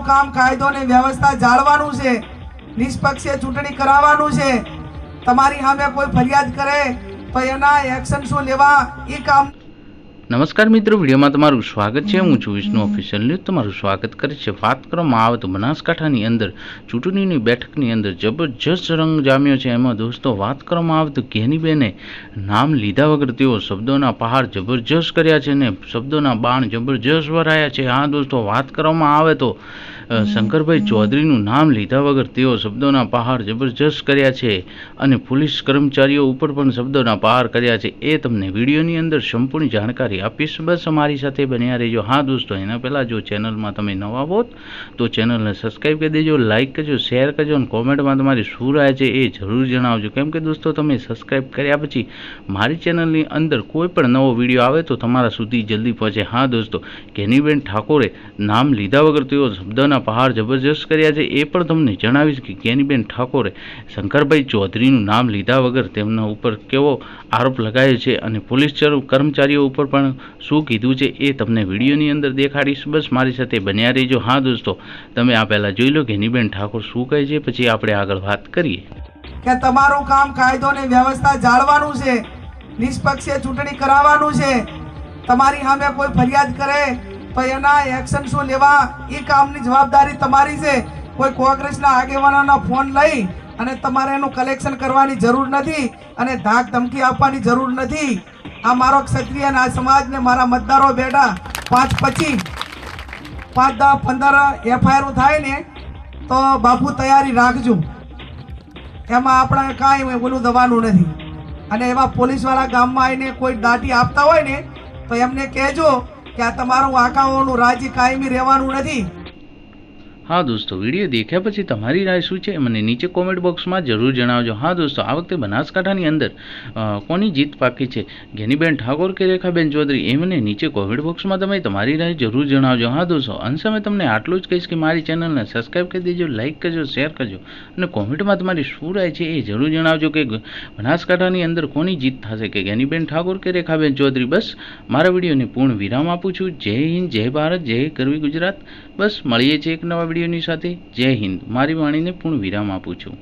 કામ કાયદો અને વ્યવસ્થા જાળવાનું છે. નિષ્પક્ષે ચૂંટણી કરાવવાનું છે. તમારી સામે કોઈ ફરિયાદ કરે તો એના એક્શન શું લેવા? એ કામ નમસ્કાર મિત્રો, વિડીયોમાં તમારું સ્વાગત છે. હું છું વિષ્ણુ ઓફિશિયલ ન્યૂઝ તમારું સ્વાગત કરે છે. વાત કરવામાં આવે તો બનાસકાંઠાની અંદર, ચૂંટણીની બેઠકની અંદર જબરજસ્ત રંગ જામ્યો છે. એમાં દોસ્તો, વાત કરવામાં આવે તો ઘેનીબેને નામ લીધા વગર તેઓ શબ્દોના પહાડ જબરજસ્ત કર્યા છે ને શબ્દોના બાણ જબરજસ્ત વરાયા છે. હા દોસ્તો, વાત કરવામાં આવે તો શંકરભાઈ ચૌધરીનું નામ લીધા વગર તેઓ શબ્દોના પહાડ જબરજસ્ત કર્યા છે અને પોલીસ કર્મચારીઓ ઉપર પણ શબ્દોના પહાર કર્યા છે. એ તમને વિડીયોની અંદર સંપૂર્ણ જાણકારી આપીશ. બસ અમારી સાથે બન્યા રહેજો. હા દોસ્તો, એના પહેલાં જો ચેનલમાં તમે નવા હોત, તો ચેનલને સબસ્ક્રાઈબ કરી દેજો, લાઇક કરજો, શેર કરજો અને કોમેન્ટમાં તમારી શું રાય છે એ જરૂર જણાવજો. કેમ કે દોસ્તો, તમે સબસ્ક્રાઈબ કર્યા પછી મારી ચેનલની અંદર કોઈ પણ નવો વીડિયો આવે તો તમારા સુધી જલ્દી પહોંચે. હા દોસ્તો કેનીબેન ઠાકોરે નામ લીધા વગર તેઓ શબ્દોના પહાડ જબરજસ્ત કર્યા છે, એ પણ તમને જણાવીશ કે જ્ઞાનીબેન ઠાકોરે શંકરભાઈ ચૌધરીનું નામ લીધા વગર તેમના ઉપર કેવો આરોપ લગાવ્યો છે અને પોલીસ ચર- કર્મચારીઓ ઉપર પણ શું કીધું છે, એ તમને વિડીયોની અંદર દેખાડીશ. બસ મારી સાથે બન્યા રહીજો. હા, દોસ્તો, તમે આ પહેલાં જોઈ લો જ્ઞાનીબેન નીબેન ઠાકોર શું કહે છે, પછી આપણે આગળ વાત કરીએ. કે તમારું કામ કાયદો અને વ્યવસ્થા જાળવાનું છે, નિષ્પક્ષે ચૂંટણી કરાવવાનું છે, તમારી સામે કોઈ ફરિયાદ કરે તો એના એક્શન શું લેવા એ કામની જવાબદારી તમારી છે. કોઈ કોંગ્રેસના આગેવાનોના ફોન લઈ અને તમારે એનું કલેક્શન કરવાની જરૂર નથી અને ધાક ધમકી આપવાની જરૂર નથી. આ મારો ક્ષત્રિય અને આ સમાજને મારા મતદારો બેઠા પાંચ પચીસ પાંચ દસ પંદર એફઆઈઆર થાય ને, તો બાપુ તૈયારી રાખજો. એમાં આપણે કાંઈ ઓલું દવાનું નથી. અને એવા પોલીસવાળા ગામમાં આવીને કોઈ દાટી આપતા હોય ને, તો એમને કહેજો આ તમારું આકાઓનું રાજ્ય કાયમી રહેવાનું નથી. હા દોસ્તો, વીડિયો દેખ્યા પછી તમારી રાય શું છે? મને નીચે કોમેન્ટ બોક્સમાં જરૂર જણાવજો. હા દોસ્તો, આ વખતે બનાસકાંઠાની અંદર કોની જીત પાકી છે? ગેનીબેન ઠાકોર કે રેખાબેન ચૌધરી એ મને નીચે કોમેન્ટ બોક્સમાં તમે તમારી રાય જરૂર જણાવજો. હા દોસ્તો, અંશે મેં તમને આટલું જ કહીશ કે મારી ચેનલને સબસ્ક્રાઈબ કરી દેજો લાઇક કરજો શેર કરજો અને કોમેન્ટમાં તમારી શું રાય છે એ જરૂર જણાવજો કે બનાસકાંઠાની અંદર કોની જીત થશે? કે ગેનીબેન ઠાકોર કે રેખાબેન ચૌધરી? બસ, મારા વિડીયોને પૂર્ણ વિરામ આપું છું. જય હિન્દ, જય ભારત, જય કરવી ગુજરાત. બસ, મળીએ છીએ એક નવા વિડીયોની સાથે જય હિન્દ. મારી વાણીને પૂર્ણ વિરામ આપું છું.